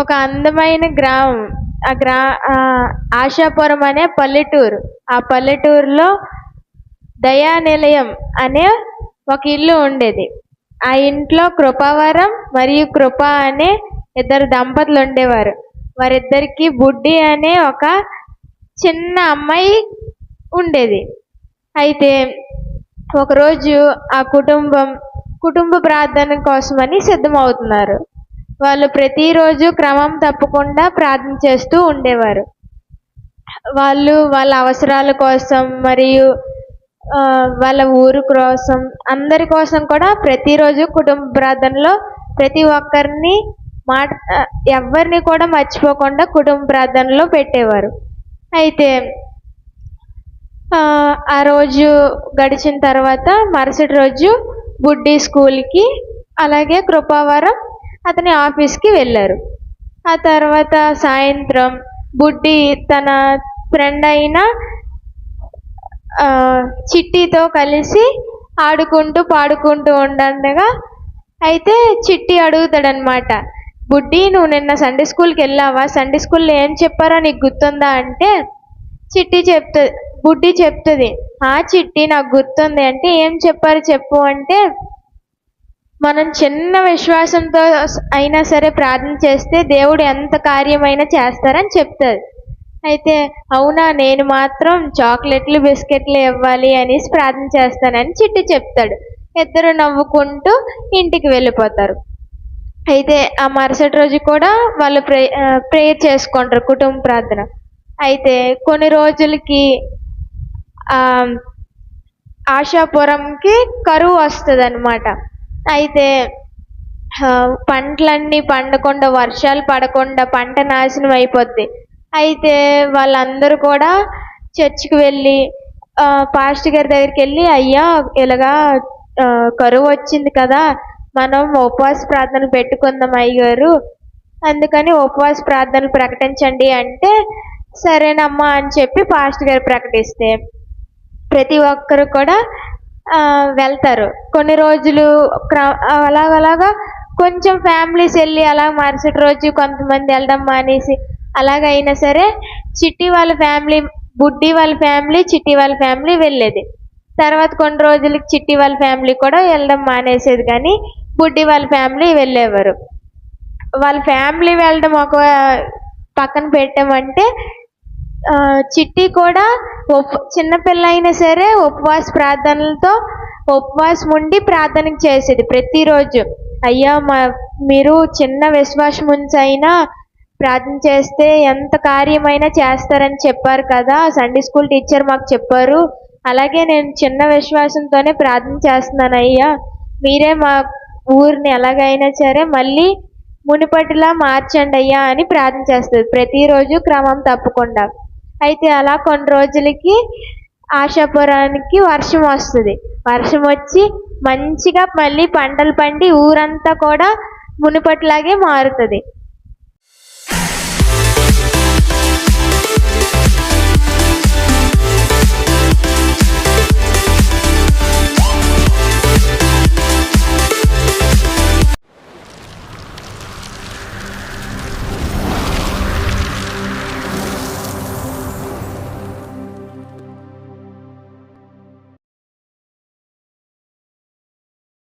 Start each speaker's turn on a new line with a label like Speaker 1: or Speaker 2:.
Speaker 1: ఒక అందమైన గ్రామం. ఆ గ్రా ఆశాపురం అనే పల్లెటూరు. ఆ పల్లెటూరులో దయానిలయం అనే ఒక ఇల్లు ఉండేది. ఆ ఇంట్లో కృపావరం మరియు కృప అనే ఇద్దరు దంపతులు ఉండేవారు. వారిద్దరికి బుడ్డి అనే ఒక చిన్న అమ్మాయి ఉండేది. అయితే ఒకరోజు ఆ కుటుంబం కుటుంబ ప్రార్థన కోసమని సిద్ధమవుతున్నారు. వాళ్ళు ప్రతిరోజు క్రమం తప్పకుండా ప్రార్థన చేస్తూ ఉండేవారు. వాళ్ళు వాళ్ళ అవసరాల కోసం మరియు వాళ్ళ ఊరు కోసం అందరి కోసం కూడా ప్రతిరోజు కుటుంబ ప్రార్థనలో ప్రతి ఒక్కరిని మాట ఎవరిని కూడా మర్చిపోకుండా కుటుంబ ప్రార్థనలో పెట్టేవారు. అయితే ఆ, ఆ రోజు గడిచిన తర్వాత మరుసటి రోజు బుడ్డి స్కూల్కి అలాగే కృపావరం అతని ఆఫీస్కి వెళ్ళారు. ఆ తర్వాత సాయంత్రం బుడ్డి తన ఫ్రెండ్ అయిన చిట్టితో కలిసి ఆడుకుంటూ పాడుకుంటూ ఉండగా అయితే చిట్టి అడుగుతాడనమాట బుడ్డి నువ్వు నిన్న సండే స్కూల్కి వెళ్ళావా? సండే స్కూల్లో ఏం చెప్పారో నీకు గుర్తుందా? అంటే చిట్టి చెప్తుంది బుడ్డి చెప్తుంది ఆ చిట్టి నాకు గుర్తుంది. అంటే ఏం చెప్పారు చెప్పు అంటే మనం చిన్న విశ్వాసంతో అయినా సరే ప్రార్థన చేస్తే దేవుడు ఎంత కార్యమైనా చేస్తారని చెప్తుంది అయితే అవునా నేను మాత్రం చాక్లెట్లు బిస్కెట్లు ఇవ్వాలి అనేసి ప్రార్థన చేస్తానని చిట్టి చెప్తాడు. ఇద్దరు నవ్వుకుంటూ ఇంటికి వెళ్ళిపోతారు. అయితే ఆ మరుసటి రోజు కూడా వాళ్ళు ప్రే ప్రేయర్ చేసుకుంటారు కుటుంబ ప్రార్థన. అయితే కొన్ని రోజులకి ఆశాపురంకి కరువు వస్తుంది అనమాట అయితే పంటలన్నీ పండకుండా వర్షాలు పడకుండా పంట నాశనం అయిపోద్ది. అయితే వాళ్ళందరూ కూడా చర్చికి వెళ్ళి పాస్ట్ పాస్టర్ గారి దగ్గరికి వెళ్ళి అయ్యా ఇలాగా కరువు వచ్చింది కదా మనం ఉపవాస ప్రార్థనలు పెట్టుకుందాం అయ్యగారు. అందుకని ఉపవాస ప్రార్థనలు ప్రకటించండి అంటే సరేనమ్మా అని చెప్పి పాస్టర్ గారు ప్రకటిస్తే ప్రతి ఒక్కరు కూడా వెళ్తారు. కొన్ని రోజులు క్ర- అలాగలాగా కొంచెం ఫ్యామిలీస్ వెళ్ళి అలా మరుసటి రోజు కొంతమంది వెళ్ళడం మానేసి అలాగైనా సరే చిట్టి వాళ్ళ ఫ్యామిలీ బుడ్డి వాళ్ళ ఫ్యామిలీ చిట్టి వాళ్ళ ఫ్యామిలీ వెళ్ళేది. తర్వాత కొన్ని రోజులకి చిట్టి వాళ్ళ ఫ్యామిలీ కూడా వెళ్ళడం మానేసేది కానీ బుడ్డి వాళ్ళ ఫ్యామిలీ వెళ్ళేవారు. వాళ్ళ ఫ్యామిలీ వెళ్ళడం ఒక పక్కన పెట్టామంటే చిట్టి కూడా ఉప్ చిన్నపిల్ల అయినా సరే ఉపవాస ప్రార్థనలతో ఉపవాసం ఉండి ప్రార్థన చేసేది ప్రతిరోజు. అయ్యా మా మీరు చిన్న విశ్వాసం ఉంచి అయినా ప్రార్థన చేస్తే ఎంత కార్యమైనా చేస్తారని చెప్పారు కదా. సండే స్కూల్ టీచర్ మాకు చెప్పారు. అలాగే నేను చిన్న విశ్వాసంతోనే ప్రార్థన చేస్తున్నాను అయ్యా. మీరే మా ఊరిని ఎలాగైనా సరే మళ్ళీ మునుపటిలా మార్చండి అయ్యా అని ప్రార్థన చేస్తుంది. ప్రతిరోజు క్రమం తప్పకుండా. అయితే అలా కొన్ని రోజులకి ఆశాపురానికి వర్షం వస్తుంది. వర్షం వచ్చి మంచిగా మళ్ళీ పంటలు పండి ఊరంతా కూడా మునుపటిలాగే మారుతుంది.